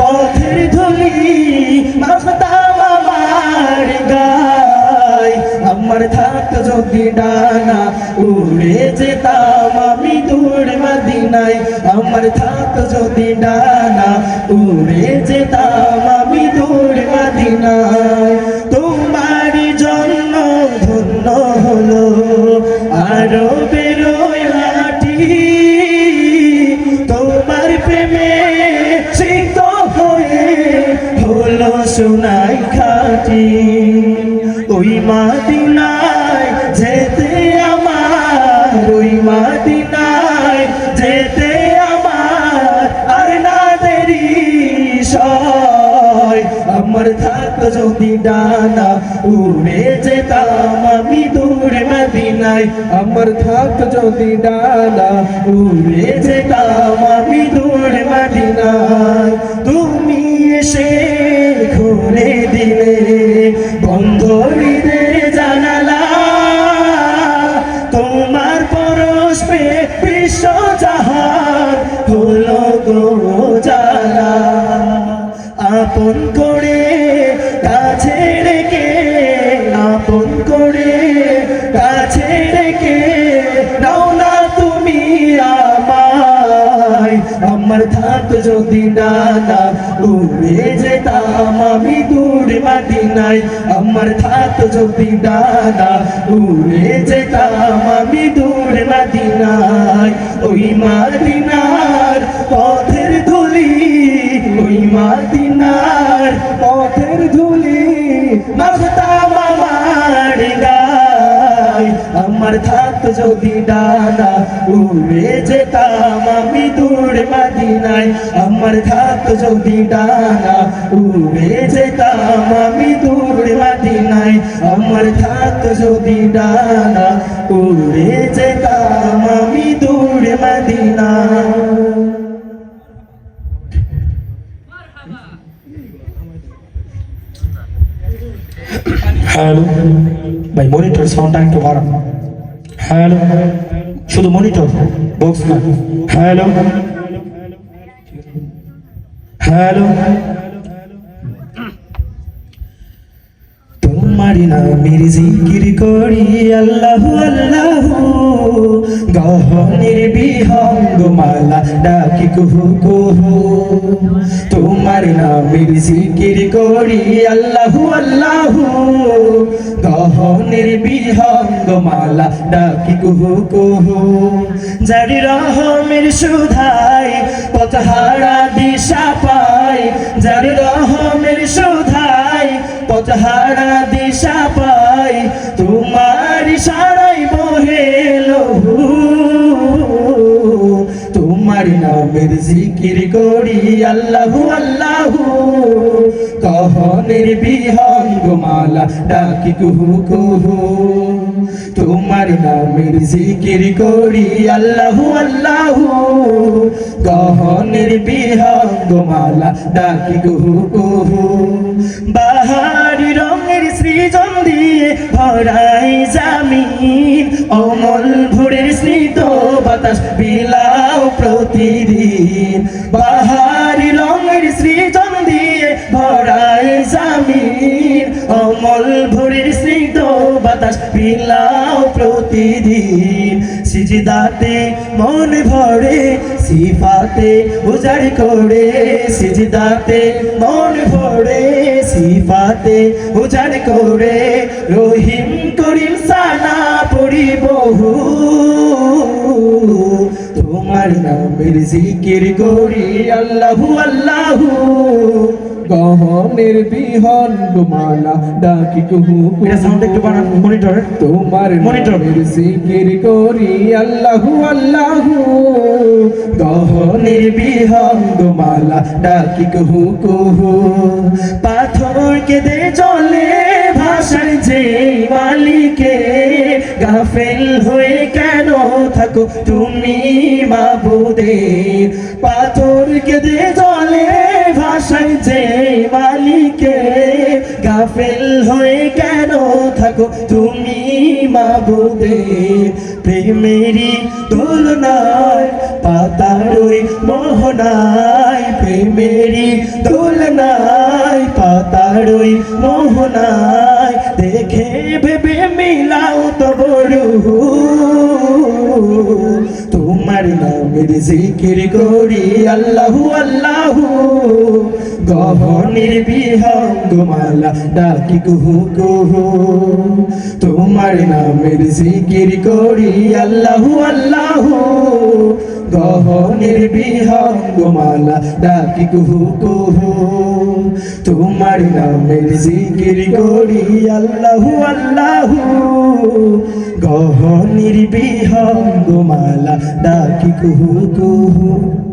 পথের ধুলি আমার গায়। আমার থাকতো যদি ডানা, উড়ে যেতাম আমি দূর মদিনায়। আমার থাকতো যদি ডানা, উড়ে যেতাম আমি দূর মদিনায়। তোমার জন্য ধন্য হলো আরও সোনাই খাটি ওই মাদিনায় যেতে আমার, ওই মাদিনায় যেতে আমার, আর না আমার থাকতো যদি ডানা উড়ে যেতাম আমি দূরে মদিনায়। আমার থাকতো যদি ডানা উড়ে যেতাম আমি দূরে মদিনায়। তুমি এসে খুলে দিলে বন্ধ জানালা। তোমার পরশ পে বিশ্ব জাহান হলো গো জালা। আপন করে কাছে রেখে, আপন করে কাছে রেখে নাও না তুমি আমায়। আমার থাক যদি ডানা উড়ে যেতাম আমি দূরে মাদিনায়। আমার থাক যদি ডানা উড়ে যেতাম আমি দূরে মাদিনায়। ওই মাদিনার পথের ধুলি, ওই মাদিনার পথের ধুলি মাখতাম আমার গায়। আমার থাকতো যদি ডানা উড়ে যেতাম আমি দূর মাদিনায়, আমার থাকতো যদি ডানা উড়ে যেতাম আমি দূর মাদিনায়, আমার থাকতো যদি ডানা উড়ে যেতাম আমি দূর মাদিনায়। হ্যালো ভাই মনিটর সাউন্ডটা একটু বাড়ান হ্যালো শুধু মনিটর বক্স না হ্যালো হ্যালো তোমার নামের জিকির করি, আল্লাহ আল্লাহ। গহনের বিহঙ্গ মালা ডাকি কুহু কুহু। তোমার নামের জিকির করি, আল্লাহ আল্লাহ। গহনের বিহঙ্গ মালা ডাকি কুহু কুহু। জারি রহমের সুধাই পথহারা দিশা পাই জারি রহমের সুধাই পথহারা জিকির করি, আল্লাহু আল্লাহু। কহনের বিহঙ্গ মালা ডাকি কুহু কুহু। তোমার নামের জিকির করি, আল্লাহু আল্লাহু। গহনের বিহঙ্গ মালা ডাকি কুহু কুহু। রঙের সৃজন দিয়ে ভরাই জামিন। অমল ভোরের স্মৃত বাতাস বিলাও প্রতিদিন। বাহারি রঙের সৃজন দিয়ে ভরাই জামিন। অমল ভোরের স্মৃত বাতাস বিলাও প্রতিদিন সিজদাতে মন ভরে, সিফাতে উজাড় করে। সিজদাতে মন ভরে, সিফাতে উজাড় করে। রহিম করিম সানা পড়ি বহু। তোমার নামের জিকির করি, আল্লাহু আল্লাহু। গহনের বিহন গোমালা ডাকি কুহু এটা সাউন্ড একটু বাড়ান মনিটর তোমার. মনিটর জিকির করি আল্লাহু আল্লাহু। গহনের বিহঙ্গ মালা ডাকি কুহু কুহু। পাথর কেঁদে জলে ভাষায় যে মালিকে গাফেল হয়ে থাকো, তুমি মাবুদে পাথর কেঁদে জলে ভাষায় যে মালিকে। গাফেল হয়ে কেন থাকো, তুমি মাবুদে প্রেমেরই দোলনায় পাতারই মোহনায় প্রেম প্রেমেরি দোলনায় পাতারই মোহনায় নামের জিকির করি, আল্লাহু আল্লাহু। গহনির বিহঙ্গমালা ডাকি কুহু কুহু। তোমার নামের জিকির করি, আল্লাহু আল্লাহু। গহনির বিহঙ্গমালা ডাকি কুহু কুহু। তোমার নামের জিকির করি, আল্লাহু আল্লাহু। গহনির বিহঙ্গমালা ডাকি কুহু কুহু।